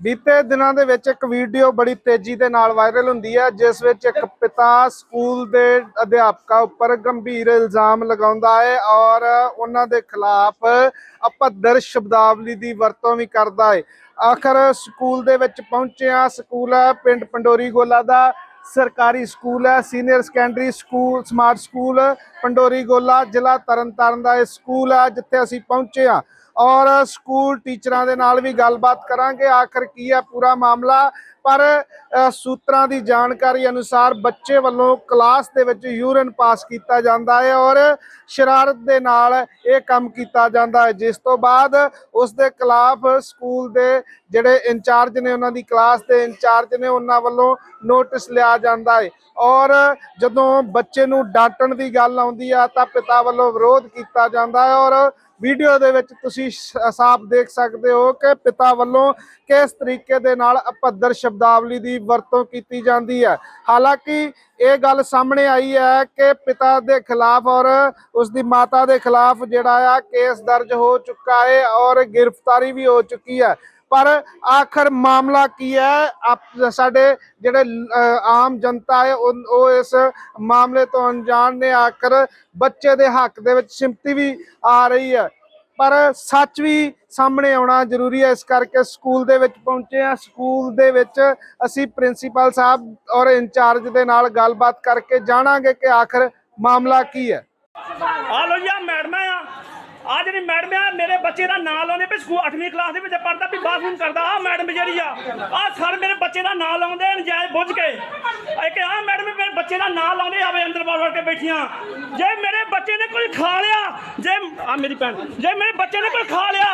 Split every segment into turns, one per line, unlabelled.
ਬੀਤੇ ਦਿਨਾਂ ਦੇ ਵਿੱਚ ਇੱਕ ਵੀਡੀਓ ਬੜੀ ਤੇਜ਼ੀ ਦੇ ਨਾਲ ਵਾਇਰਲ ਹੁੰਦੀ ਹੈ, ਜਿਸ ਵਿੱਚ ਇੱਕ ਪਿਤਾ ਸਕੂਲ ਦੇ ਅਧਿਆਪਕਾਂ ਉੱਪਰ ਗੰਭੀਰ ਇਲਜ਼ਾਮ ਲਗਾਉਂਦਾ ਹੈ ਔਰ ਉਹਨਾਂ ਦੇ ਖਿਲਾਫ ਅਪੱਧਰ ਸ਼ਬਦਾਵਲੀ ਦੀ ਵਰਤੋਂ ਵੀ ਕਰਦਾ ਹੈ। ਆਖਰ ਸਕੂਲ ਦੇ ਵਿੱਚ ਪਹੁੰਚਿਆ ਸਕੂਲ ਹੈ, ਪਿੰਡ ਪੰਡੋਰੀ ਗੋਲਾ ਦਾ ਸਰਕਾਰੀ ਸਕੂਲ ਹੈ, senior secondary school, smart school Pandori Gola ਜ਼ਿਲ੍ਹਾ ਤਰਨਤਾਰਨ ਦਾ ਇਹ ਸਕੂਲ ਹੈ, ਜਿੱਥੇ ਅਸੀਂ ਪਹੁੰਚੇ ਹਾਂ। ਔਰ ਸਕੂਲ ਟੀਚਰਾਂ ਦੇ ਨਾਲ ਵੀ ਗੱਲਬਾਤ ਕਰਾਂਗੇ। ਆਖਰ ਕੀ ਹੈ ਪੂਰਾ ਮਾਮਲਾ? ਪਰ ਸੂਤਰਾਂ ਦੀ ਜਾਣਕਾਰੀ ਅਨੁਸਾਰ ਬੱਚੇ ਵੱਲੋਂ ਕਲਾਸ ਦੇ ਵਿੱਚ ਯੂਰਨ ਪਾਸ ਕੀਤਾ ਜਾਂਦਾ ਹੈ ਔਰ ਸ਼ਰਾਰਤ ਦੇ ਨਾਲ ਇਹ ਕੰਮ ਕੀਤਾ ਜਾਂਦਾ ਹੈ। ਜਿਸ ਤੋਂ ਬਾਅਦ ਉਸ ਦੇ ਖਿਲਾਫ ਸਕੂਲ ਦੇ ਜਿਹੜੇ ਇੰਚਾਰਜ ਨੇ ਉਹਨਾਂ ਦੀ ਕਲਾਸ ਦੇ ਇੰਚਾਰਜ ਨੇ ਉਹਨਾਂ ਵੱਲੋਂ ਨੋਟਿਸ ਲਿਆ ਜਾਂਦਾ ਹੈ। ਔਰ ਜਦੋਂ ਬੱਚੇ ਨੂੰ ਡਾਂਟਣ ਦੀ ਗੱਲ ਆਉਂਦੀ ਆ ਤਾਂ ਪਿਤਾ ਵੱਲੋਂ ਵਿਰੋਧ ਕੀਤਾ ਜਾਂਦਾ ਹੈ ਔਰ ਵੀਡੀਓ ਦੇ ਵਿੱਚ ਤੁਸੀਂ ਸਾਫ਼ ਦੇਖ ਸਕਦੇ ਹੋ ਕਿ ਪਿਤਾ ਵੱਲੋਂ ਕਿਸ ਤਰੀਕੇ ਦੇ ਨਾਲ ਅਪੱਧਰ ਸ਼ਬਦਾਵਲੀ ਦੀ ਵਰਤੋਂ ਕੀਤੀ ਜਾਂਦੀ ਹੈ। ਹਾਲਾਂਕਿ ਇਹ ਗੱਲ ਸਾਹਮਣੇ ਆਈ ਹੈ ਕਿ ਪਿਤਾ ਦੇ ਖਿਲਾਫ ਔਰ ਉਸ ਦੀ ਮਾਤਾ ਦੇ ਖਿਲਾਫ ਜਿਹੜਾ ਆ ਕੇਸ ਦਰਜ ਹੋ ਚੁੱਕਾ ਹੈ ਔਰ ਗ੍ਰਿਫਤਾਰੀ ਵੀ ਹੋ ਚੁੱਕੀ ਹੈ। ਪਰ ਆਖਰ ਮਾਮਲਾ ਕੀ ਹੈ? ਆਪ- ਸਾਡੇ ਜਿਹੜੇ ਆਮ ਜਨਤਾ ਹੈ, ਉਹ ਉਹ ਇਸ ਮਾਮਲੇ ਤੋਂ ਅਣਜਾਣ ਨੇ। ਆਖਰ ਬੱਚੇ ਦੇ ਹੱਕ ਦੇ ਵਿੱਚ ਸਿੰਪਤੀ ਵੀ ਆ ਰਹੀ ਹੈ। ਪਰ ਸੱਚ ਵੀ ਸਾਹਮਣੇ ਆਉਣਾ ਜ਼ਰੂਰੀ ਹੈ। ਇਸ ਕਰਕੇ ਸਕੂਲ ਦੇ ਵਿੱਚ ਪਹੁੰਚੇ ਆ ਸਕੂਲ ਦੇ ਵਿੱਚ ਅਸੀਂ ਪ੍ਰਿੰਸੀਪਲ ਸਾਹਿਬ ਔਰ ਇੰਚਾਰਜ ਦੇ ਨਾਲ ਗੱਲਬਾਤ ਕਰਕੇ ਜਾਣਾਂਗੇ ਕਿ ਆਖਰ ਮਾਮਲਾ ਕੀ ਹੈ।
ਆ ਲੋ ਜੀ ਆ ਜਿਹੜੀ ਮੈਡਮ ਆ, ਮੇਰੇ ਬੱਚੇ ਦਾ ਨਾਂ ਲਾਉਂਦੇ ਪਏ ਸਕੂਲ 8ਵੀਂ ਕਲਾਸ ਦੇ ਵਿੱਚ ਪੜਦਾ ਵੀ ਬਾਥਰੂਮ ਕਰਦਾ। ਆ ਮੈਡਮ ਜਿਹੜੀ ਆ ਆ ਸਰ ਮੇਰੇ ਬੱਚੇ ਦਾ ਨਾਂ ਲਾਉਂਦੇ ਨਜਾਇਜ਼ ਬੁੱਝ ਕੇ। ਇੱਕ ਆ ਮੈਡਮ ਮੇਰੇ ਬੱਚੇ ਦਾ ਨਾਂ ਲਾਉਂਦੇ ਆਵੇ ਅੰਦਰ ਵੜ ਕੇ ਬੈਠੀਆਂ। ਜੇ ਮੇਰੇ ਬੱਚੇ ਨੇ ਕੋਈ ਖਾ ਲਿਆ, ਜੇ ਆ ਮੇਰੀ ਭੈਣ, ਜੇ ਮੇਰੇ ਬੱਚੇ ਨੇ ਕੋਈ ਖਾ ਲਿਆ,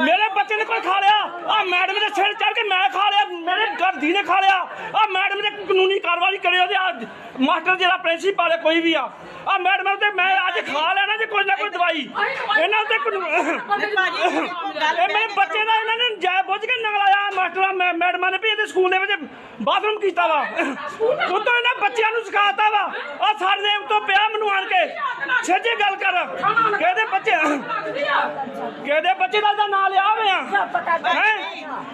ਮੇਰੇ ਬੱਚੇ ਨੇ ਕੋਈ ਖਾ ਲਿਆ ਆ ਮੈਡਮ ਦੇ ਸਿਰ ਚੜ ਕੇ ਮੈਂ ਖਾ ਲਿਆ, ਮੇਰੇ ਘਰ ਦੀ ਨੇ ਖਾ ਲਿਆ ਆ ਮੈਡਮ ਨੇ ਕਾਨੂੰਨੀ ਕਾਰਵਾਈ ਕਰੇ, ਉਹਦੇ ਆ ਮਾਸਟਰ ਜਿਹੜਾ ਪ੍ਰਿੰਸੀਪਲ ਹੈ, ਕੋਈ ਵੀ ਆ ਆ ਮੈਡਮ ਤੇ ਮੈਂ ਅੱਜ ਖਾ ਲੈਣਾ ਜੇ ਕੋਈ ਨਾ ਕੋਈ ਦਵਾਈ। ਇਹਨਾਂ ਤੇ ਇਹ ਮੇਰੇ ਬੱਚੇ ਦਾ ਇਹਨਾਂ ਨੇ ਜੈ ਬੁੱਝ ਕੇ ਨਾਲ ਆਇਆ ਮਾਸਟਰਾਂ ਮੈਂ ਮੈਡਮਾਂ ਨੇ ਵੀ ਇਹਦੇ ਸਕੂਲ ਦੇ ਵਿੱਚ ਬਾਥਰੂਮ ਕੀਤਾ ਵਾ। ਉਤੋਂ ਇਹਨਾਂ ਬੱਚਿਆਂ ਨੂੰ ਸਿਖਾਤਾ ਵਾ। ਆ ਸਾਡੇ ਦੇ ਉੱਤੋਂ ਪਿਆ ਮੈਨੂੰ ਆਣ ਕੇ। ਛੇਜੇ ਗੱਲ ਕਰ। ਕਿਹਦੇ ਬੱਚੇ ਕਿਹਦੇ ਬੱਚੇ ਦਾ ਤਾਂ ਨਾਂ ਲਿਆ ਹੋਇਆ। ਹੈ?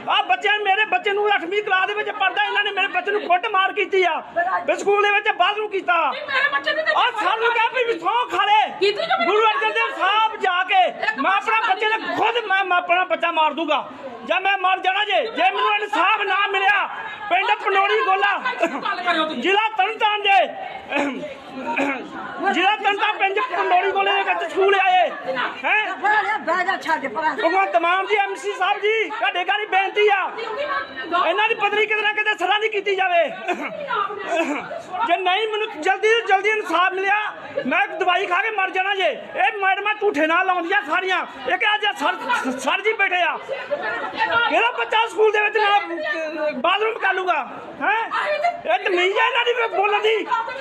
ਆ ਬੱਚੇ ਮੇਰੇ ਬੱਚੇ ਨੂੰ 8ਵੀਂ ਕਲਾਸ ਦੇ ਵਿੱਚ ਪੜਦਾ ਇਹਨਾਂ ਨੇ ਮੇਰੇ ਬੱਚੇ ਨੂੰ ਕੁੱਟ ਮਾਰ ਕੀਤੀ ਆ। ਵੀ ਸਕੂਲ ਦੇ ਵਿੱਚ ਬਾਥਰੂਮ ਕੀਤਾ।
ਮੇਰੇ ਬੱਚੇ ਨੇ
ਆ ਸਾਨੂੰ ਕਹਿ ਵੀ ਸੌ ਖਾਲੇ ਗੁਰੂ ਅਰਜਨ ਦੇਵ ਸਾਹਿਬ ਜਾ ਕੇ ਮੈਂ ਆਪਣਾ ਬੱਚੇ ਨੇ ਖੁਦ ਮੈਂ ਆਪਣਾ ਬੱਚਾ ਮਾਰ ਦੂੰਗਾ। ਜਾਂ ਮੈਂ ਮਰ ਜਾਣਾ ਜੇ। ਜੇ ਮੈਨੂੰ ਇਨਸਾਫ ਪਿੰਡ ਪਨੋੜੀ ਗੋਲਾ। ਜ਼ਿਲ੍ਹਾ ਤਰਨਤਾਰਨ ਦੇ। ਜ਼ਿਲ੍ਹਾ ਤਰਨਤਾਰਨ ਪਿੰਡ ਪਨੋੜੀ ਗੋਲੇ ਦੇ ਵਿੱਚ ਸਕੂਲ ਆਏ। ਹੈ? ਭਗਵੰਤ ਮਾਨ ਜੀ ਐਮਸੀ ਸਾਹਿਬ ਜੀ, ਤੁਹਾਡੇ ਘਰ ਬੇਨਤੀ ਆ। ਇਹਨਾਂ ਦੀ ਪਦਰੀ ਕਿਤੇ ਨਾ ਕਿਤੇ ਸਰਾਂ ਦੀ ਕੀਤੀ ਜਾਵੇ। ਜੇ ਨਹੀਂ, ਮੈਨੂੰ ਜਲਦੀ ਤੋਂ ਜਲਦੀ ਇਨਸਾਫ ਮਿਲਿਆ। ਮੈਂ ਦਵਾਈ ਖਾ ਕੇ ਮਰ ਜਾਣਾ ਜੇ। ਇਹ ਮੈਡਮਾਂ ਝੂਠੇ ਨਾਲ ਲਾਉਂਦੀਆਂ ਸਾਰੀਆਂ। ਇਹ ਕਿਹਾ ਅੱਜ ਸਰ ਸਰ ਜੀ ਬੈਠੇ ਆ। ਕਿਹੜਾ ਬੱਚਾ ਸਕੂਲ ਦੇ ਵਿੱਚ ਨਾ ਬਾਥਰੂਮ ਕਰ ਲੂਗਾ ਹੈ? ਇਹ ਤਮੀਜ਼ ਹੈ ਇਹਨਾਂ ਦੀ ਬੋਲਣ ਦੀ।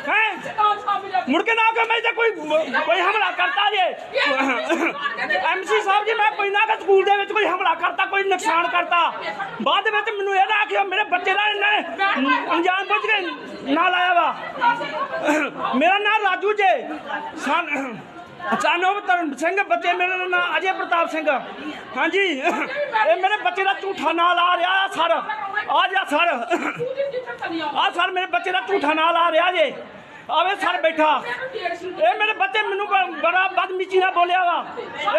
ਹੈ? ਮੁੜ ਕੇ ਨਾ ਕਿ ਮੈਂ ਜੇ ਕੋਈ ਕੋਈ ਹਮਲਾ ਕਰਤਾ ਜੇ। ਐਮਸੀ ਸਾਹਿਬ ਜੀ, ਮੈਂ ਕੋਈ ਨਾ ਕਿ ਸਕੂਲ ਦੇ ਵਿੱਚ ਕੋਈ ਹਮਲਾ ਕਰਤਾ, ਕੋਈ ਨੁਕਸਾਨ ਕਰਤਾ। ਬਾਅਦ ਵਿੱਚ ਮੈਨੂੰ ਇਹ ਨਾ ਆਖਿਓ, ਮੇਰੇ ਬੱਚੇ ਦਾ ਇਹਨਾਂ ਨੇ ਅਣਜਾਣ ਬੁੱਝ ਕੇ ਨਾ ਲਾਇਆ ਵਾ। ਮੇਰਾ ਨਾਮ ਰਾਜੂ ਜੇ। ਸਨ ਸਾਨੂੰ ਤਰਨ ਸਿੰਘ, ਬੱਚੇ ਮੇਰਾ ਨਾਮ ਅਜੇ ਪ੍ਰਤਾਪ ਸਿੰਘ। ਹਾਂਜੀ। ਇਹ ਮੇਰੇ ਬੱਚੇ ਦਾ ਝੂਠਾ ਨਾਂ ਲਾ ਰਿਹਾ ਆ, ਸਰ। ਆ ਜਾ, ਸਰ। ਆ ਸਰ, ਮੇਰੇ ਬੱਚੇ ਦਾ ਝੂਠਾ ਨਾਂ ਲਾ ਰਿਹਾ ਜੇ। ਆਵੇ ਸਰ ਬੈਠਾ। ਇਹ ਮੇਰੇ ਬੱਚੇ ਮੈਨੂੰ ਬ- ਬੜਾ ਬਦਮੀਜੀ ਨਾਲ ਬੋਲਿਆ ਵਾ।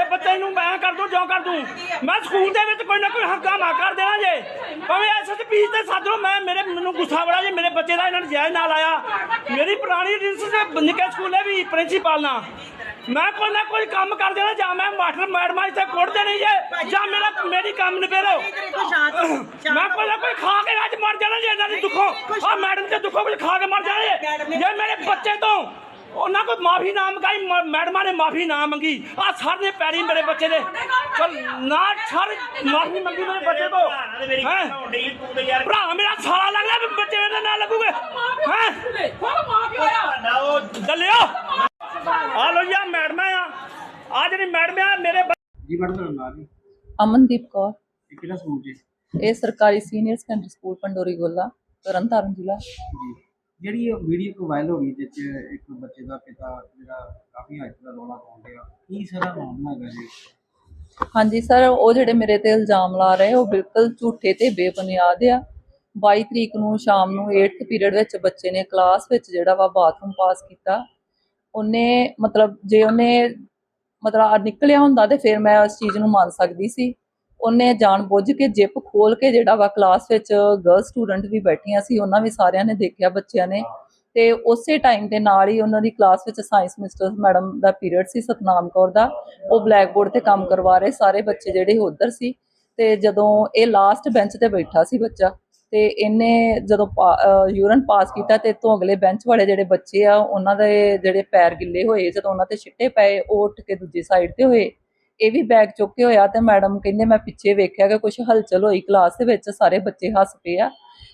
ਇਹ ਬੱਚੇ ਨੂੰ ਮੈਂ ਕਰ ਦੂੰ, ਜੋ ਕਰ ਦੂੰ। ਮੈਂ ਸਕੂਲ ਦੇ ਵਿੱਚ ਕੋਈ ਨਾ ਕੋਈ ਹੰਗਾਮਾ ਕਰ ਦੇਣਾ ਜੇ। ਭਾਵੇਂ ਐਸਐਸਪੀ ਤੇ ਸਾਧੋ ਮੈਂ ਮੇਰੇ ਮੈਨੂੰ ਗੁੱਸਾ ਬੜਾ ਜੇ ਮੇਰੇ ਬੱਚੇ ਦਾ ਇਹਨਾਂ ਨੇ ਜਾਇਜ਼ ਨਾਲ ਆਇਆ। ਮੇਰੀ ਪੁਰਾਣੀ ਰਿੰਸ ਨਿੱਕੇ ਸਕੂਲੇ ਵੀ ਪ੍ਰਿੰਸੀਪਲ ਨਾਲ। ਮੈਂ ਕੋਈ ਨਾ ਕੋਈ ਕੰਮ ਕਰ ਦੇਣਾ ਜਾਂ ਮੈਂ ਮਾਸਟਰ ਮੈਡਮਾਂ ਇੱਥੇ ਕੁੱਟ ਦੇਣੀ ਜੇ ਜਾਂ ਮੇਰਾ ਮੇਰੀ ਕੰਮ ਨਿਬੇੜੋ। ਮੈਂ ਕੋਈ ਨਾ ਕੋਈ ਖਾ ਕੇ ਅੱਜ ਮਰ ਜਾਣਾ ਜੇ ਇਹਨਾਂ ਦੀ ਦੁੱਖੋਂ। ਆ ਮੈਡਮ ਤੇ ਦੁੱਖੋਂ ਕੁਝ ਖਾ ਕੇ ਮਰ ਜਾਣਾ। ਜੇ ਜੇ ਮੇਰੇ ਬੱਚੇ ਤੋਂ ਉਹਨਾਂ ਕੋਈ ਮਾਫੀ ਨਾ ਮੰਗਾਈ ਮੈਡਮਾਂ ਨੇ ਮਾਫੀ ਨਾ ਮੰਗੀ। ਆ ਸਰ ਨੇ ਪੈਰੀ ਮੇਰੇ ਬੱਚੇ ਦੇ। ਚਲ ਨਾ ਸਰ ਮਾਫੀ ਮੰਗੀ ਮੇਰੇ ਬੱਚੇ ਤੋਂ। ਹੈਂ? ਭਰਾ ਮੇਰਾ ਸਾਲਾ ਲੱਗਦਾ ਬੱਚੇ ਮੇਰੇ ਨਾਲ ਲੱਗੂਗੇ। ਹੈ? ਦੱਲਿਓ ਆ ਲੋ ਜੀ ਆ ਮੈਡਮਾਂ ਆ। ਆ ਜਿਹੜੀ ਮੈਡਮ ਆ ਮੇਰੇ ਬ-
ਜੀ ਮੈਡਮ ਦਾ ਨਾਮ ਜੀ?
ਅਮਨਦੀਪ ਕੌਰ।
ਇਹ ਕਿਹੜਾ ਸਕੂਲ ਜੀ?
ਇਹ ਸਰਕਾਰੀ ਸੀਨੀਅਰ ਸੈਕੰਡਰੀ ਸਕੂਲ ਪੰਡੋਰੀ ਗੋਲਾ ਤਰਨਤਾਰਨ ਜ਼ਿਲ੍ਹਾ।
ਜੀ। ਜਿਹੜੀ ਇਹ ਵੀਡੀਓ ਕੋ ਵਾਇਰਲ ਹੋ ਗਈ ਜਿਸ 'ਚ ਇੱਕ ਬੱਚੇ ਦਾ ਪਿਤਾ ਜਿਹੜਾ ਕਾਫੀ ਹੱਦ ਦਾ ਰੌਲਾ ਪਾਉਂਦੇ ਆ ਕੀ ਸਾਰਾ ਮਾਮਲਾ ਹੈਗਾ ਜੀ?
ਹਾਂਜੀ ਸਰ ਉਹ ਜਿਹੜੇ ਮੇਰੇ ਤੇ ਇਲਜ਼ਾਮ ਲਾ ਰਹੇ ਉਹ ਬਿਲਕੁਲ ਝੂਠੇ ਤੇ ਬੇਬੁਨਿਆਦ ਆ। 22 ਤਰੀਕ ਨੂੰ ਸ਼ਾਮ ਨੂੰ 8th ਪੀਰੀਅਡ ਵਿੱਚ ਬੱਚੇ ਨੇ ਕਲਾਸ ਵਿੱਚ ਜਿਹੜਾ ਵਾ ਬਾਥਰੂਮ ਪਾਸ ਕੀਤਾ। ਉਹਨੇ ਮਤਲਬ ਜੇ ਉਹਨੇ ਮਤਲਬ ਨਿਕਲਿਆ ਹੁੰਦਾ ਤੇ ਫਿਰ ਮੈਂ ਉਸ ਚੀਜ਼ ਨੂੰ ਮੰਨ ਸਕਦੀ ਸੀ। ਉਹਨੇ ਜਾਣ ਬੁੱਝ ਕੇ ਜਿਪ ਖੋਲ ਕੇ ਜਿਹੜਾ ਵਾ ਕਲਾਸ ਵਿੱਚ ਗਰਲ ਸਟੂਡੈਂਟ ਵੀ ਬੈਠੀਆਂ ਸੀ, ਉਹਨਾਂ ਵੀ ਸਾਰਿਆਂ ਨੇ ਦੇਖਿਆ ਬੱਚਿਆਂ ਨੇ। ਤੇ ਉਸੇ ਟਾਈਮ ਦੇ ਨਾਲ ਹੀ ਉਹਨਾਂ ਦੀ ਕਲਾਸ ਵਿੱਚ ਸਾਇੰਸ ਮਿਸਟਰ ਮੈਡਮ ਦਾ ਪੀਰੀਅਡ ਸੀ, ਸਤਨਾਮ ਕੌਰ ਦਾ। ਉਹ ਬਲੈਕ ਬੋਰਡ ਤੇ ਕੰਮ ਕਰਵਾ ਰਹੇ ਸਾਰੇ ਬੱਚੇ ਜਿਹੜੇ ਉਧਰ ਸੀ। ਤੇ ਜਦੋਂ ਇਹ ਲਾਸਟ ਬੈਂਚ ਤੇ ਬੈਠਾ ਸੀ ਬੱਚਾ ਤੇ ਇਹਨੇ ਜਦੋਂ ਯੂਰਨ ਪਾਸ ਕੀਤਾ ਤੇ ਤੋਂ ਅਗਲੇ ਬੈਂਚ ਵਾਲੇ ਜਿਹੜੇ ਬੱਚੇ ਆ, ਉਹਨਾਂ ਦੇ ਜਿਹੜੇ ਪੈਰ ਗਿੱਲੇ ਹੋਏ, ਜਦੋਂ ਉਹਨਾਂ ਤੇ ਛਿੱਟੇ ਪਏ, ਉਹ ਉੱਠ ਕੇ ਦੂਜੀ ਸਾਈਡ ਤੇ ਹੋਏ। ਇਹ ਵੀ ਬੈਗ ਚੁੱਕ ਕੇ ਹੋਇਆ ਤੇ ਮੈਡਮ ਕਹਿੰਦੇ ਮੈਂ ਪਿੱਛੇ ਵੇਖਿਆ ਕਿ ਕੁਝ ਹਲਚਲ ਹੋਈ ਕਲਾਸ ਦੇ ਵਿੱਚ, ਸਾਰੇ ਬੱਚੇ ਹੱਸ ਪਏ ਆ।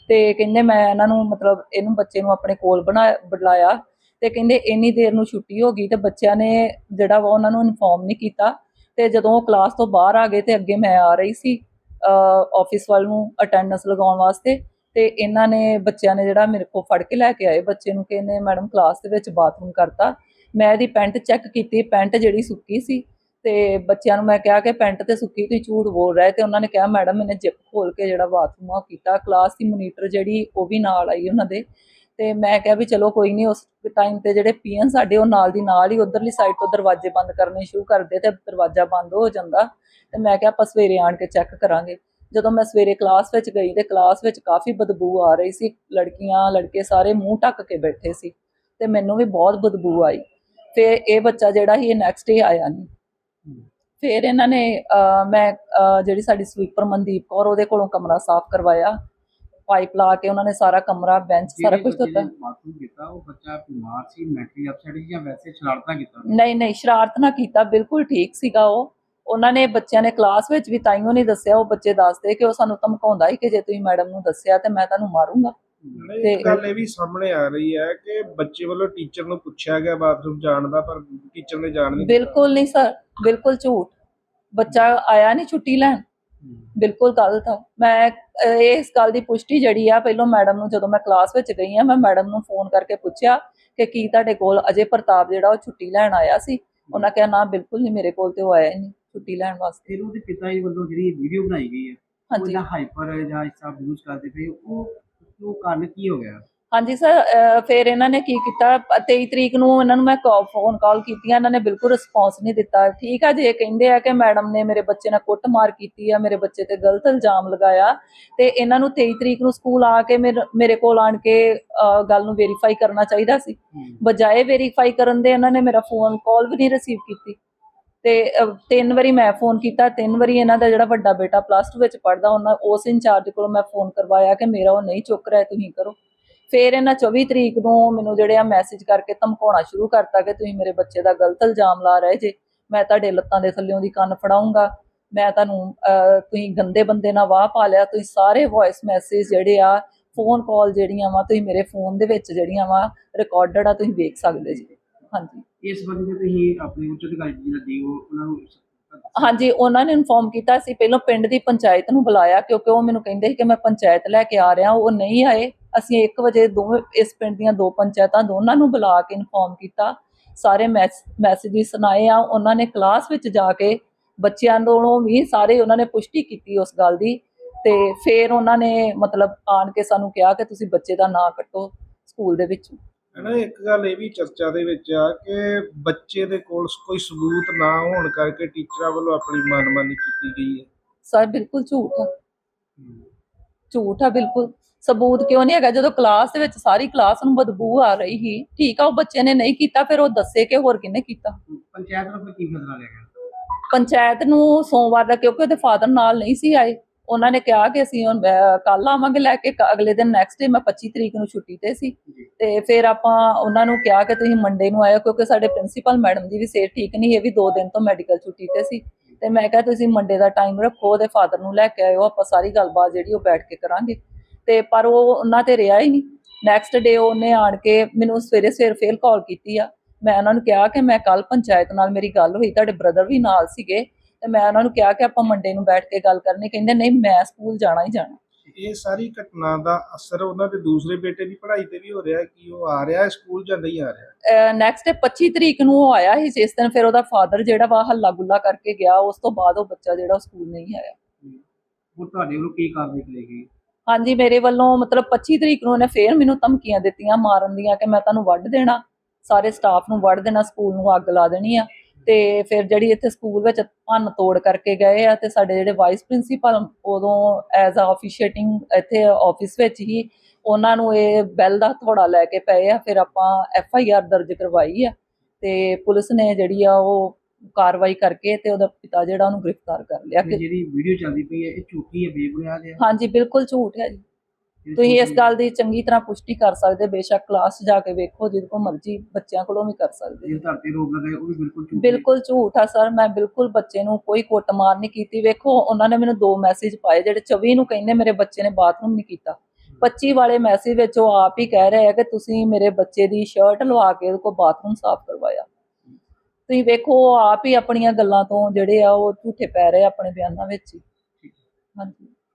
ਤੇ ਕਹਿੰਦੇ ਮੈਂ ਇਹਨਾਂ ਨੂੰ ਮਤਲਬ ਇਹਨੂੰ ਬੱਚੇ ਨੂੰ ਆਪਣੇ ਕੋਲ ਬਣਾ, ਬੁਲਾਇਆ। ਤੇ ਕਹਿੰਦੇ ਇੰਨੀ ਦੇਰ ਨੂੰ ਛੁੱਟੀ ਹੋ ਗਈ ਤੇ ਬੱਚਿਆਂ ਨੇ ਜਿਹੜਾ ਵਾ ਉਹਨਾਂ ਨੂੰ ਇਨਫੋਰਮ ਨਹੀਂ ਕੀਤਾ। ਤੇ ਜਦੋਂ ਉਹ ਕਲਾਸ ਤੋਂ ਬਾਹਰ ਆ ਗਏ ਤੇ ਅੱਗੇ ਮੈਂ ਆ ਰਹੀ ਸੀ। ਆਫਿਸ ਵੱਲ ਨੂੰ ਅਟੈਂਡੈਂਸ ਲਗਾਉਣ ਵਾਸਤੇ ਤੇ ਇਹਨਾਂ ਨੇ ਬੱਚਿਆਂ ਨੇ ਜਿਹੜਾ ਮੇਰੇ ਕੋਲ ਫੜ ਕੇ ਲੈ ਕੇ ਆਏ। ਬੱਚੇ ਨੂੰ ਕਿ ਇਹਨੇ ਮੈਡਮ ਕਲਾਸ ਦੇ ਵਿੱਚ ਬਾਥਰੂਮ ਕਰਤਾ। ਮੈਂ ਇਹਦੀ ਪੈਂਟ ਚੈੱਕ ਕੀਤੀ, ਪੈਂਟ ਜਿਹੜੀ ਸੁੱਕੀ ਸੀ ਤੇ ਬੱਚਿਆਂ ਨੂੰ ਮੈਂ ਕਿਹਾ ਕਿ ਪੈਂਟ ਤੇ ਸੁੱਕੀ, ਤੁਸੀਂ ਝੂਠ ਬੋਲ ਰਹੇ ਤੇ ਉਹਨਾਂ ਨੇ ਕਿਹਾ, ਮੈਡਮ, ਇਹਨੇ ਜਿਪ ਖੋਲ ਕੇ ਜਿਹੜਾ ਬਾਥਰੂਮ ਆ ਉਹ ਕੀਤਾ। ਕਲਾਸ ਦੀ ਮੋਨੀਟਰ ਜਿਹੜੀ ਉਹ ਵੀ ਨਾਲ ਆਈ ਉਹਨਾਂ ਦੇ। ਤੇ ਮੈਂ ਕਿਹਾ ਵੀ ਚਲੋ ਕੋਈ ਨਹੀਂ ਉਸ ਟਾਈਮ ਤੇ ਜਿਹੜੇ ਪੀਐਨ ਸਾਡੇ ਉਹ ਨਾਲ ਦੀ ਨਾਲ ਹੀ ਉਧਰਲੀ ਸਾਈਡ ਤੋਂ ਦਰਵਾਜ਼ੇ ਬੰਦ ਕਰਨੇ ਸ਼ੁਰੂ ਕਰਦੇ ਤੇ ਦਰਵਾਜ਼ਾ ਬੰਦ ਹੋ ਜਾਂਦਾ ਤੇ ਮੈਂ ਕਿਹਾ ਆਪਾਂ ਸਵੇਰੇ ਆਣ ਕੇ ਚੈੱਕ ਕਰਾਂਗੇ। ਜਦੋਂ ਮੈਂ ਸਵੇਰੇ ਕਲਾਸ ਵਿੱਚ ਗਈ ਤੇ ਕਲਾਸ ਵਿੱਚ ਕਾਫੀ ਬਦਬੂ ਆ ਰਹੀ ਸੀ ਲੜਕੀਆਂ ਲੜਕੇ ਸਾਰੇ ਮੂੰਹ ਢੱਕ ਕੇ ਬੈਠੇ ਸੀ ਤੇ ਮੈਨੂੰ ਵੀ ਬਹੁਤ ਬਦਬੂ ਆਈ। ਫਿਰ ਇਹ ਬੱਚਾ ਜਿਹੜਾ ਸੀ ਇਹ ਨੈਕਸਟ ਡੇ ਆਇਆ ਨਹੀਂ ਫਿਰ ਇਹਨਾਂ ਨੇ ਅਹ, ਮੈਂ ਜਿਹੜੀ ਸਾਡੀ ਸਵੀਪਰ ਮਨਦੀਪ ਕੌਰ ਉਹਦੇ ਕੋਲੋਂ ਕਮਰਾ ਸਾਫ਼ ਕਰਵਾਇਆ। ਪਾਈਪ ਲਾ ਕੇ ਉਹਨਾਂ ਨੇ ਸਾਰਾ ਕਮਰਾ ਬੈਂਚ ਸਾਰਾ ਕੁਝ
ਬੱਚੇ
ਧੋਤਾ
ਨੇ ਬਾਥਰੂਮ ਕੀਤਾ ਉਹ ਬੱਚਾ ਬਿਮਾਰ ਸੀ ਮੈਂਟਲੀ ਅਪਸੈਟ ਸੀ ਜਾਂ ਵੈਸੇ ਸ਼ਰਾਰਤਾਂ ਕੀਤਾ
ਨਹੀਂ ਨਹੀਂ ਸ਼ਰਾਰਤ ਨਾ ਕੀਤਾ ਬਿਲਕੁਲ ਠੀਕ ਸੀਗਾ ਉਹ। ਉਹਨਾਂ ਨੇ ਬੱਚਿਆਂ ਨੇ ਕਲਾਸ ਵਿੱਚ ਵੀ ਤਾਈਓ ਨਹੀਂ ਦੱਸਿਆ ਉਹ ਬੱਚੇ ਦੱਸਦੇ ਕਿ ਉਹ ਸਾਨੂੰ ਧਮਕਾਉਂਦਾ ਹੀ ਕਿ ਜੇ ਤੁਸੀਂ ਮੈਡਮ ਨੂੰ ਦੱਸਿਆ ਤੇ ਮੈਂ ਤੁਹਾਨੂੰ ਮਾਰੂੰਗਾ। ਤੇ-
ਇੱਕ ਗੱਲ ਇਹ ਵੀ ਸਾਹਮਣੇ ਆ ਰਹੀ ਹੈ ਕਿ ਬੱਚੇ ਵੱਲੋਂ ਟੀਚਰ ਨੂੰ ਪੁੱਛਿਆ ਗਿਆ ਬਾਥਰੂਮ ਜਾਣ ਦਾ ਪਰ ਟੀਚਰ ਨੇ ਜਾਣ ਨਹੀਂ ਦਿੱਤਾ।
ਬਿਲਕੁਲ ਨਹੀਂ ਸਰ ਬਿਲਕੁਲ ਝੂਠ। ਬੱਚਾ ਆਇਆ ਨਹੀਂ ਛੁੱਟੀ ਲੈਣ। ਬਿਲਕੁਲ ਗਲਤ ਆ ਮੈਂ ਇਸ ਗੱਲ ਦੀ ਪੁਸ਼ਟੀ ਜਿਹੜੀ ਆ ਪਹਿਲਾਂ ਮੈਡਮ ਨੂੰ ਜਦੋਂ ਮੈਂ ਕਲਾਸ ਵਿੱਚ ਗਈ ਆ ਮੈਂ ਮੈਡਮ ਨੂੰ ਫੋਨ ਕਰਕੇ ਪੁੱਛਿਆ ਕਿ ਕੀ ਤੁਹਾਡੇ ਕੋਲ ਅਜੇ ਪ੍ਰਤਾਪ ਜਿਹੜਾ ਉਹ ਛੁੱਟੀ ਲੈਣ ਆਇਆ ਸੀ? ਉਹਨਾਂ ਕਿਹਾ ਨਾ ਬਿਲਕੁਲ ਨਹੀਂ ਮੇਰੇ ਕੋਲ ਤੇ ਉਹ ਆਇਆ ਹੀ ਨਹੀਂ ਛੁੱਟੀ ਲੈਣ ਵਾਸਤੇ।
ਫਿਰ ਉਹਦੇ ਪਿਤਾ ਜੀ ਵੱਲੋਂ ਜਿਹੜੀ ਵੀਡੀਓ ਬਣਾਈ ਗਈ ਹੈ
ਹਾਂਜੀ।
ਹਾਈਪਰ ਜਾਂ ਇਸ ਤਰ੍ਹਾਂ ਯੂਜ਼ ਕਰਦੇ ਪਏ ਉਹ ਉਹ ਕਾਰਨ ਕੀ ਹੋ ਗਿਆ?
ਹਾਂਜੀ ਸਰ ਫਿਰ ਇਹਨਾਂ ਨੇ ਕੀ ਕੀਤਾ? 23 ਤਰੀਕ ਨੂੰ ਇਹਨਾਂ ਨੂੰ ਮੈਂ ਫੋਨ ਕਾਲ ਕੀਤੀਆਂ ਇਹਨਾਂ ਨੇ ਬਿਲਕੁਲ ਰਿਸਪੌਂਸ ਨਹੀਂ ਦਿੱਤਾ। ਠੀਕ ਆ ਜੇ ਕਹਿੰਦੇ ਆ ਕਿ ਮੈਡਮ ਨੇ ਮੇਰੇ ਬੱਚੇ ਨਾਲ ਕੁੱਟਮਾਰ ਕੀਤੀ ਆ ਮੇਰੇ ਬੱਚੇ ਤੇ ਗਲਤ ਇਲਜ਼ਾਮ ਲਗਾਇਆ। ਤੇ ਇਹਨਾਂ ਨੂੰ 23 ਤਰੀਕ ਨੂੰ ਸਕੂਲ ਆ ਕੇ ਮੇਰੇ ਕੋਲ ਆਣ ਕੇ ਗੱਲ ਨੂੰ ਵੈਰੀਫਾਈ ਕਰਨਾ ਚਾਹੀਦਾ ਸੀ। ਬਜਾਏ ਵੈਰੀਫਾਈ ਕਰਨ ਦੇ ਇਹਨਾਂ ਨੇ ਮੇਰਾ ਫੋਨ ਕਾਲ ਵੀ ਨਹੀਂ ਰਿਸੀਵ ਕੀਤੀ। ਤੇ ਤਿੰਨ ਵਾਰੀ ਮੈਂ ਫੋਨ ਕੀਤਾ। ਤਿੰਨ ਵਾਰੀ ਇਹਨਾਂ ਦਾ ਜਿਹੜਾ ਵੱਡਾ ਬੇਟਾ ਪਲੱਸ 2 ਵਿੱਚ ਪੜਦਾ ਉਹਨਾਂ ਉਸ ਇੰਚਾਰਜ ਕੋਲ ਮੈਂ ਫੋਨ ਕਰਵਾਇਆ ਕਿ ਮੇਰਾ ਉਹ ਨਹੀਂ ਚੁੱਕ ਰਿਹਾ ਤੁਸੀਂ ਕਰੋ। ਫਿਰ ਇਹਨਾਂ 24 ਤਰੀਕ ਨੂੰ ਮੈਨੂੰ ਜਿਹੜੇ ਆ ਮੈਸੇਜ ਕਰਕੇ ਧਮਕਾਉਣਾ ਸ਼ੁਰੂ ਕਰਤਾ ਕਿ ਤੁਸੀਂ ਮੇਰੇ ਬੱਚੇ ਦਾ ਗਲਤ ਇਲਜ਼ਾਮ ਲਾ ਰਹੇ ਜੇ, ਮੈਂ ਤੁਹਾਡੇ ਲੱਤਾਂ ਦੇ ਥੱਲਿਓਂ ਦੀ ਕੰਨ ਫੜਾਉਂਗਾ, ਮੈਂ ਤੁਹਾਨੂੰ ਤੁਸੀਂ ਗੰਦੇ ਬੰਦੇ ਨਾਲ ਵਾਹ ਪਾ ਲਿਆ, ਤੁਸੀਂ ਸਾਰੇ ਵੌਇਸ ਮੈਸੇਜ ਜਿਹੜੇ ਆ ਫੋਨ ਕਾਲ ਜਿਹੜੀਆਂ ਵਾ, ਤੁਸੀਂ ਮੇਰੇ ਫੋਨ ਦੇ ਵਿੱਚ ਜਿਹੜੀਆਂ ਵਾ ਰਿਕਾਰਡਡ ਆ, ਤੁਸੀਂ ਵੇਖ ਸਕਦੇ ਜੀ। ਹਾਂਜੀ।
ਇਸ ਬੰਦੇ ਤੁਸੀਂ ਆਪਣੇ ਉੱਚ ਅਧਿਕਾਰੀ ਜਿਹੜਾ ਡੀਓ ਉਹਨਾਂ ਨੂੰ
ਹਾਂਜੀ, ਉਹਨਾਂ ਨੇ ਇਨਫੋਰਮ ਕੀਤਾ ਸੀ। ਪਹਿਲਾਂ ਪਿੰਡ ਦੀ ਪੰਚਾਇਤ ਨੂੰ ਬੁਲਾਇਆ ਕਿਉਂਕਿ ਉਹ ਮੈਨੂੰ ਕਹਿੰਦੇ ਸੀ ਕਿ ਮੈਂ ਪੰਚਾਇਤ ਲੈ ਕੇ ਆ ਰਿਹਾ, ਉਹ ਨਹੀਂ ਆਏ। ਅਸੀਂ 1 ਵਜੇ ਦੋਵੇਂ, ਇਸ ਪਿੰਡ ਦੀਆਂ ਦੋ ਪੰਚਾਇਤਾਂ ਦੋਨਾਂ ਨੂੰ ਬੁਲਾ ਕੇ ਇਨਫੋਰਮ ਕੀਤਾ। ਸਾਰੇ ਮੈਸੇजेस ਸੁਣਾਏ ਆ। ਉਹਨਾਂ ਨੇ ਕਲਾਸ ਵਿੱਚ ਜਾ ਕੇ ਬੱਚਿਆਂ ਕੋਲੋਂ ਵੀ ਸਾਰੇ ਉਹਨਾਂ ਨੇ ਪੁਸ਼ਟੀ ਕੀਤੀ ਉਸ ਗੱਲ ਦੀ। ਤੇ ਫਿਰ ਉਹਨਾਂ ਨੇ ਮਤਲਬ ਆਣ ਕੇ ਸਾਨੂੰ ਕਿਹਾ ਕਿ ਤੁਸੀਂ ਬੱਚੇ ਦਾ ਨਾਂ ਕੱਟੋ ਸਕੂਲ ਦੇ ਵਿੱਚ।
ਹਨਾ ਇੱਕ ਗੱਲ ਇਹ ਵੀ ਚਰਚਾ ਦੇ ਵਿੱਚ ਆ ਕਿ ਬੱਚੇ ਦੇ ਕੋਲ ਕੋਈ ਸਬੂਤ ਨਾ ਹੋਣ ਕਰਕੇ ਟੀਚਰਾਂ ਵੱਲੋਂ ਆਪਣੀ ਮਨਮਾਨੀ ਕੀਤੀ ਗਈ ਹੈ।
ਸਰ ਬਿਲਕੁਲ ਝੂਠ ਆ। ਝੂਠ ਆ ਬਿਲਕੁਲ। ਸਬੂਤ ਕਿਉਂ ਨਹੀਂ ਹੈਗਾ? ਜਦੋਂ ਕਲਾਸ ਦੇ ਵਿੱਚ ਸਾਰੀ ਕਲਾਸ ਨੂੰ ਬਦਬੂ ਆ ਰਹੀ ਸੀ ਠੀਕ ਆ ਉਹ ਬੱਚੇ ਨੇ ਨਹੀਂ ਕੀਤਾ ਫਿਰ ਉਹ ਦੱਸੇ ਕਿ ਹੋਰ ਕਿਹਨੇ ਕੀਤਾ?
ਪੰਚਾਇਤ ਵੱਲੋਂ ਕੀ ਫੈਸਲਾ ਲਿਆ ਗਿਆ?
ਪੰਚਾਇਤ ਨੂੰ ਸੋਮਵਾਰ ਦਾ ਕਿਉਂਕਿ ਉਹਦੇ ਫਾਦਰ ਨਾਲ ਨਹੀਂ ਸੀ ਆਏ। ਉਹਨਾਂ ਨੇ ਕਿਹਾ ਕਿ ਅਸੀਂ ਹੁਣ ਕੱਲ ਆਵਾਂਗੇ ਲੈ ਕੇ ਅਗਲੇ ਦਿਨ ਨੈਕਸਟ ਡੇ ਮੈਂ 25 ਤਰੀਕ ਨੂੰ ਛੁੱਟੀ ਤੇ ਸੀ। ਤੇ ਫਿਰ ਆਪਾਂ ਉਹਨਾਂ ਨੂੰ ਕਿਹਾ ਕਿ ਤੁਸੀਂ ਮੰਡੇ ਨੂੰ ਆਇਓ ਕਿਉਂਕਿ ਸਾਡੇ ਪ੍ਰਿੰਸੀਪਲ ਮੈਡਮ ਦੀ ਵੀ ਸਿਹਤ ਠੀਕ ਨਹੀਂ ਇਹ ਵੀ 2 ਦਿਨ ਤੋਂ ਮੈਡੀਕਲ ਛੁੱਟੀ ਤੇ ਸੀ। ਤੇ ਮੈਂ ਕਿਹਾ ਤੁਸੀਂ ਮੰਡੇ ਦਾ ਟਾਈਮ ਰੱਖੋ ਉਹਦੇ ਫਾਦਰ ਨੂੰ ਲੈ ਕੇ ਆਇਓ ਆਪਾਂ ਸਾਰੀ ਗੱਲਬਾਤ ਜਿਹੜੀ ਉਹ ਬੈਠ ਕੇ ਕਰਾਂਗੇ। ਤੇ ਪਰ ਉਹ ਉਹਨਾਂ ਤੇ ਰਿਹਾ ਹੀ ਨਹੀਂ। ਨੈਕਸਟ ਡੇ ਉਹਨੇ ਆਣ ਕੇ ਮੈਨੂੰ ਸਵੇਰੇ ਸਵੇਰ ਫੇਰ ਕਾਲ ਕੀਤੀ ਆ। ਮੈਂ ਉਹਨਾਂ ਨੂੰ ਕਿਹਾ ਕਿ ਮੈਂ ਕੱਲ ਪੰਚਾਇਤ ਨਾਲ ਮੇਰੀ ਗੱਲ ਹੋਈ ਤੁਹਾਡੇ ਬ੍ਰਦਰ ਵੀ ਨਾਲ ਸੀਗੇ। ਤੇ ਮੈਂ ਉਹਨਾਂ ਨੂੰ ਕਿਹਾ ਕਿ ਆਪਾਂ ਮੰਡੇ ਨੂੰ ਬੈਠ ਕੇ ਗੱਲ ਕਰਨੀ ਕਹਿੰਦੇ ਨਹੀਂ ਮੈਂ ਸਕੂਲ ਜਾਣਾ ਹੀ ਜਾਣਾ।
ਇਹ ਸਾਰੀ ਘਟਨਾ ਦਾ ਅਸਰ ਉਹਨਾਂ ਦੇ ਦੂਸਰੇ ਬੇਟੇ ਦੀ ਪੜ੍ਹਾਈ ਤੇ ਵੀ ਹੋ ਰਿਹਾ ਹੈ ਕਿ ਉਹ ਆ ਰਿਹਾ ਹੈ ਸਕੂਲ ਜਾਂ ਨਹੀਂ ਆ ਰਿਹਾ?
ਨੈਕਸਟ 25 ਤਰੀਕ ਨੂੰ ਉਹ ਆਇਆ ਸੀ ਜਿਸ ਦਿਨ ਫਿਰ ਉਹਦਾ ਫਾਦਰ ਜਿਹੜਾ ਵਾ ਹੱਲਾ ਗੁੱਲਾ ਕਰਕੇ ਗਿਆ ਉਸ ਤੋਂ ਬਾਅਦ ਉਹ ਬੱਚਾ ਜਿਹੜਾ ਉਹ ਸਕੂਲ ਨਹੀਂ ਆਇਆ।
ਹੁਣ ਤੁਹਾਡੇ ਵੱਲੋਂ ਕੀ ਕਾਰਵਾਈ ਕਰੇਗੀ
ਹਾਂਜੀ ਮੇਰੇ ਵੱਲੋਂ ਮਤਲਬ 25 ਤਰੀਕ ਨੂੰ ਉਹਨੇ ਫੇਰ ਮੈਨੂੰ ਧਮਕੀਆਂ ਦਿੱਤੀਆਂ ਮਾਰਨ ਦੀਆਂ ਕਿ ਮੈਂ ਤੁਹਾਨੂੰ ਵੱਢ ਦੇਣਾ ਸਾਰੇ ਸਟਾਫ ਨੂੰ ਵੱਢ ਦੇਣਾ ਸਕੂਲ ਨੂੰ ਅੱਗ ਲਾ ਦੇਣੀ ਆ। ਤੇ ਫਿਰ ਜਿਹੜੀ ਇੱਥੇ ਸਕੂਲ ਵਿੱਚ ਭੰਨ ਤੋੜ ਕਰਕੇ ਗਏ ਆ ਤੇ ਸਾਡੇ ਜਿਹੜੇ ਵਾਈਸ ਪ੍ਰਿੰਸੀਪਲ ਉਦੋਂ ਐਜ਼ ਅ ਅਫੀਸ਼ੀਏਟਿੰਗ ਇੱਥੇ ਆਫਿਸ ਵਿੱਚ ਹੀ ਉਹਨਾਂ ਨੂੰ ਇਹ ਬੈਲ ਦਾ ਥੋੜਾ ਲੈ ਕੇ ਪਏ ਆ ਫਿਰ ਆਪਾਂ ਐਫ ਆਈ ਆਰ ਦਰਜ ਕਰਵਾਈ ਆ ਤੇ ਪੁਲਿਸ ਨੇ ਜਿਹੜੀ ਆ ਉਹ ਕਾਰਵਾਈ ਕਰਕੇ ਤੇ ਉਹਦਾ ਪਿਤਾ ਜਿਹੜਾ ਉਹਨੂੰ ਗ੍ਰਿਫਤਾਰ ਕਰ ਲਿਆ
ਜਿਹੜੀ ਵੀਡੀਓ ਚੱਲਦੀ ਪਈ ਹੈ ਇਹ ਝੂਠੀ ਹੈ ਬੇਬੁਨਿਆਦ ਹੈ?
ਹਾਂਜੀ ਬਿਲਕੁਲ ਝੂਠ ਹੈ ਜੀ। ਤੁਸੀਂ ਇਸ ਗੱਲ ਦੀ ਚੰਗੀ ਤਰ੍ਹਾਂ ਪੁਸ਼ਟੀ ਕਰ ਸਕਦੇ ਬੇਸ਼ੱਕ ਕਲਾਸ ਜਾ ਕੇ ਵੇਖੋ ਜਿਹਦੇ ਕੋਲ ਮਰਜ਼ੀ ਬੱਚਿਆਂ ਕੋਲੋਂ ਵੀ ਕਰ ਸਕਦੇ।
ਜਿਹੜੇ ਧਰਤੀ ਰੋਗ ਲਗਾਏ ਉਹ ਵੀ ਬਿਲਕੁਲ ਝੂਠੀ ਹੈ।
ਬਿਲਕੁਲ ਝੂਠ ਆ ਸਰ ਮੈਂ ਬਿਲਕੁਲ ਬੱਚੇ ਨੂੰ ਕੋਈ ਕੁੱਟਮਾਰ ਨਹੀਂ ਕੀਤੀ। ਵੇਖੋ ਉਹਨਾਂ ਨੇ ਮੈਨੂੰ ਦੋ ਮੈਸੇਜ ਪਾਏ ਜਿਹੜੇ 24 ਨੂੰ ਕਹਿੰਦੇ ਮੇਰੇ ਬੱਚੇ ਨੇ ਬਾਥਰੂਮ ਨਹੀਂ ਕੀਤਾ। 25 ਵਾਲੇ ਮੈਸੇਜ ਵਿੱਚ ਉਹ ਆਪ ਹੀ ਕਹਿ ਰਹੇ ਆ ਕਿ ਤੁਸੀਂ ਮੇਰੇ ਬੱਚੇ ਦੀ ਸ਼ਰਟ ਲਵਾ ਕੇ ਉਹਦੇ ਕੋਲ ਬਾਥਰੂਮ ਸਾਫ਼ ਕਰਵਾਇਆ। ਤੁਸੀਂ ਵੇਖੋ ਆਪ ਹੀ ਆਪਣੀਆਂ ਗੱਲਾਂ ਤੋਂ ਜਿਹੜੇ ਆ ਉਹ ਝੂਠੇ ਪੈ ਰਹੇ ਆਪਣੇ ਬਿਆਨਾਂ ਵਿੱਚ ਹੀ। ਹਾਂਜੀ।